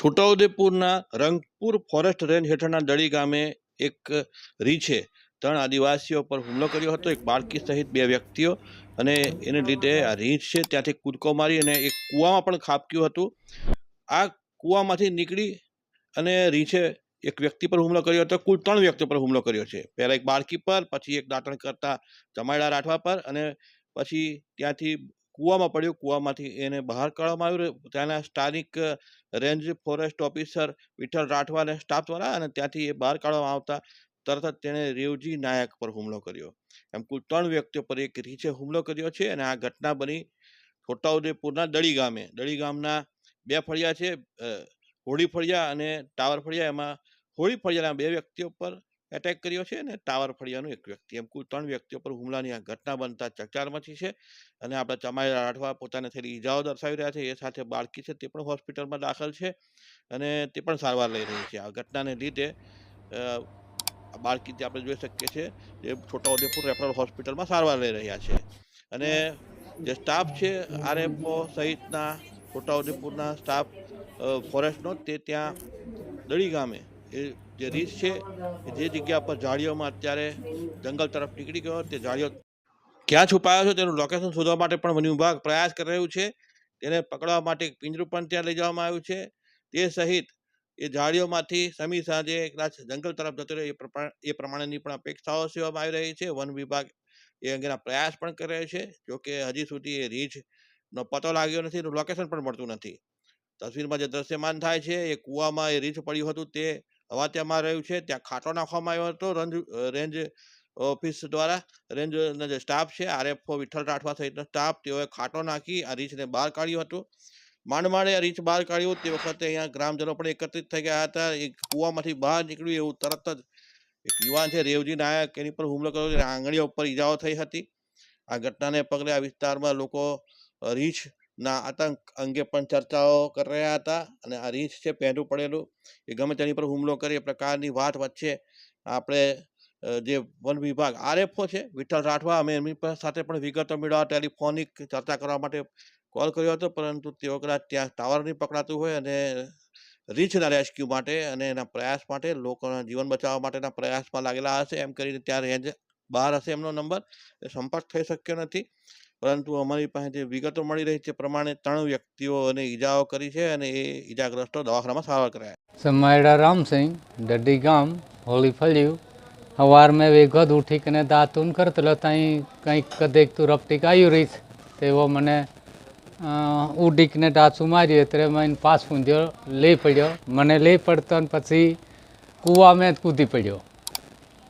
છોટાઉદેપુરના Rangpur forest range હેઠળના દળી ગામે એક રીછે ત્રણ આદિવાસીઓ પર હુમલો કર્યો હતો. એક બાળકી સહિત બે વ્યક્તિઓ અને એને લીધે આ રીંછ છે. ત્યાંથી કૂદકો મારી અને એક કૂવામાં પણ ખાબક્યું હતું. આ કૂવામાંથી નીકળી અને રીંછે એક વ્યક્તિ પર હુમલો કર્યો હતો. કુલ ત્રણ વ્યક્તિઓ પર હુમલો કર્યો છે. પહેલાં એક બાળકી પર, પછી એક દાંતણ કરતા જમાયડા રાઠવા પર અને પછી ત્યાંથી કૂવામાં પડ્યું, કૂવામાંથી એને બહાર કાઢવામાં આવ્યું ત્યાંના સ્થાનિક range forest officer Vitthal Rathwa અને સ્ટાફ દ્વારા અને ત્યાંથી એ બહાર કાઢવામાં આવતા તરત જ તેણે રેવજી નાયક પર હુમલો કર્યો. એમ કુલ ત્રણ વ્યક્તિઓ પર એક રીંછે હુમલો કર્યો છે અને આ ઘટના બની છોટાઉદેપુરના દળી ગામે. દળી ગામના બે ફળિયા છે હોળી ફળિયા અને ટાવર ફળિયા. એમાં હોળી ફળિયાના બે વ્યક્તિઓ પર એટેક કર્યો છે અને ટાવર ફળિયાનો એક વ્યક્તિ. એમ કુલ ત્રણ વ્યક્તિઓ પર હુમલાની આ ઘટના બનતા ચકચાર મચી છે અને આપણા ચમાઈ રાઠવા પોતાને થયેલી ઈજાઓ દર્શાવી રહ્યા છે. એ સાથે બાળકી છે તે પણ હોસ્પિટલમાં દાખલ છે અને તે પણ સારવાર લઈ રહી છે. આ ઘટનાને લીધે બાળકી તે આપણે જોઈ શકીએ છીએ જે છોટાઉદેપુર રેફરલ હોસ્પિટલમાં સારવાર લઈ રહ્યા છે. અને જે સ્ટાફ છે આરએફઓ સહિતના છોટાઉદેપુરના સ્ટાફ ફોરેસ્ટનો તે ત્યાં દળી ગામે એ જે રીત છે, જે જગ્યા પર ઝાડીઓમાં અત્યારે જંગલ તરફ નીકળી ગયો, તે ઝાડીઓ ક્યાં છુપાયો છે તેનું લોકેશન શોધવા માટે પણ વન વિભાગ પ્રયાસ કરી રહ્યું છે. તેને પકડવા માટે એક પિંજરું પણ ત્યાં લઈ જવામાં આવ્યું છે. તે સહિત એ ઝાડીઓમાંથી સમી સાંજે કદાચ જંગલ તરફ જતો રહે એ પ્રમાણેની પણ અપેક્ષાઓ સેવામાં આવી રહી છે. વન વિભાગ એ અંગેના પ્રયાસ પણ કરી રહ્યો છે જોકે હજી સુધી એ રીંછનો પતો લાગ્યો નથી, એનું લોકેશન પણ મળતું નથી. તસવીરમાં જે દ્રશ્યમાન થાય છે, એ કૂવામાં એ રીંછ પડ્યું હતું તે હવાતિયામાં રહ્યું છે ત્યાં ખાટો નાખવામાં આવ્યો હતો રંજ રેન્જ ઓફિસ દ્વારા રેન્જના જે સ્ટાફ છે આરએફઓ વિઠ્ઠલ રાઠવા સહિતનો સ્ટાફ તેઓએ ખાટો નાખી આ રીંછને બહાર કાઢ્યું હતું. માંડ માંડે આ રીંછ બહાર કાઢ્યું તે વખતે અહીંયા ગ્રામજનો પણ એકત્રિત થઈ ગયા હતા એક કૂવામાંથી બહાર નીકળ્યું એવું તરત જ એક યુવાન છે રેવજી નાયક એની પર હુમલો કર્યો આંગળીઓ ઉપર ઈજાઓ થઈ હતી. આ ઘટનાને પગલે આ વિસ્તારમાં લોકો અ, રીંછના આતંક અંગે પણ ચર્ચાઓ કરી રહ્યા હતા અને આ રીંછ છે, પહેરું પડેલું. એ ગમે તેની પર હુમલો કરે, એ પ્રકારની વાત વચ્ચે આપણે જે વન વિભાગ આરએફઓ છે, વિઠ્ઠલ રાઠવા, અમે એમની સાથે પણ વિગતો મેળવવા, ટેલિફોનિક ચર્ચા કરવા માટે કોલ કર્યો હતો, પરંતુ તેઓ કદાચ ત્યાં ટાવર નહીં પકડાતું હોય અને રીંછના રેસ્ક્યુ માટે અને એના પ્રયાસ માટે, લોકોના જીવન બચાવવા માટેના પ્રયાસમાં લાગેલા હશે. એમ કરીને ત્યાં રેન્જ બહાર હશે એમનો નંબર. સંપર્ક થઈ શક્યો નથી. પરંતુ અમારી પાસે જે વિગતો મળી રહી છે પ્રમાણે ત્રણ વ્યક્તિઓને ઈજાઓ કરી છે અને એ ઈજાગ્રસ્તો દવાખાનામાં સારવાર કરાયા સમાયડા રામસિંહ ડડી ગામ હોળી ફળ્યું. સવાર મેં વેગદ ઉઠીને દાંતૂન કરતલો ત્યાં કંઈક કદેક તું રપટીક આવ્યું રહીશ. તેવો મને ઉડીકને ડાચું માર્યું એટલે મને પાસ પૂંજ્યો લઈ પડ્યો. મને લઈ પડતો પછી કૂવામાં જ કૂદી પડ્યો.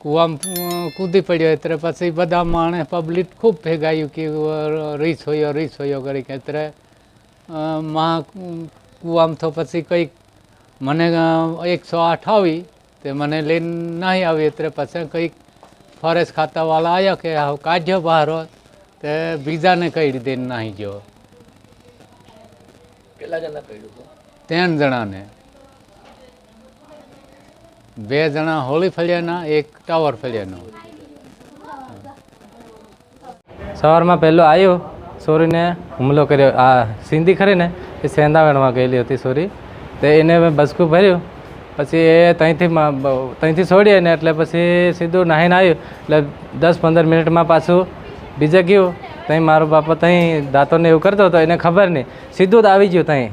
કૂવામાં કૂદી પડ્યો એટલે પછી બધા માણે પબ્લિક ખૂબ ભેગાયું કે રીસ હોયો રીસ હોયો કરી કે એટલે માં કૂવામાં તો પછી કંઈક મને એકસો આઠ આવી તે મને લઈને નહીં આવી એટલે પછી કંઈક ફોરેસ્ટ ખાતાવાળા આવ્યા કે હાવ કાઢ્યો બહાર તે બીજાને કઈ રીતે નહીં ગયો. કેટલા જણા ત્રણ જણાને. બે જણા હોળી ફળિયાના, એક ટાવર ફળિયાનો. સવારમાં પહેલો આવ્યો સોરીને હુમલો કર્યો. આ સિંધી ખરી ને? એ સેંદાવણમાં ગયેલી હતી સોરી. તે એને મેં બસકું ભર્યું. પછી એ ત્યાંથી ત્યાંથી છોડીએ ને એટલે પછી સીધું નાહીને આવ્યું એટલે દસ પંદર મિનિટમાં પાછું બીજે ગયું. ત્યાં મારો બાપા ત્યાં દાંતોને એવું કરતો હતો, એને ખબર નહીં સીધું જ આવી ગયું ત્યાં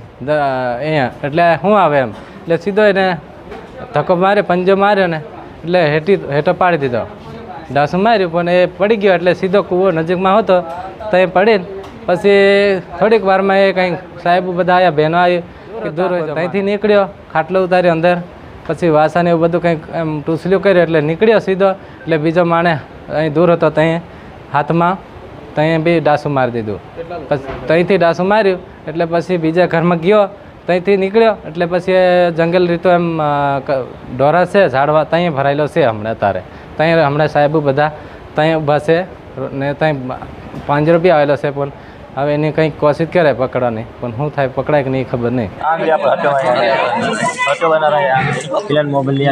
અહીંયા. એટલે શું આવે એમ. એટલે સીધો એને ધક્કો માર્યો પંજો માર્યો ને એટલે હેઠી હેઠો પાડી દીધો. ડાસું માર્યું પણ એ પડી ગયો એટલે સીધો કૂવો નજીકમાં હતો ત્યાં પડીને પછી થોડીક વારમાં એ કંઈક સાહેબ બધા આવ્યા બહેનો આવી કે દૂર ત્યાંથી નીકળ્યો ખાટલો ઉતાર્યો અંદર. પછી વાસણ એવું બધું કંઈક એમ ટૂસલ્યું કર્યું એટલે નીકળ્યો સીધો એટલે બીજો માણે અહીં દૂર હતો ત્યાં હાથમાં ત્યાં બી ડાસું મારી દીધું. પછી ત્યાંથી ડાસું માર્યું એટલે પછી બીજા ઘરમાં ગયો ત્યાંથી નીકળ્યો. એટલે પછી એ જંગલ રીતો એમ ડોરા છે ઝાડવા ત્યાં ભરાયેલો છે હમણાં તારે ત્યાં હમણાં સાહેબો બધા ત્યાં ઊભા છે ને ત્યાં પાંજરો બી આવેલો છે પણ હવે એની કંઈક કોશિશ કરે પકડવાની. પણ શું થાય પકડાય કે નહીં ખબર નહીં. મોબાઈલ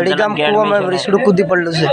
એટલે ગામ કુવામાં રીસડું કૂદી પડલું છે.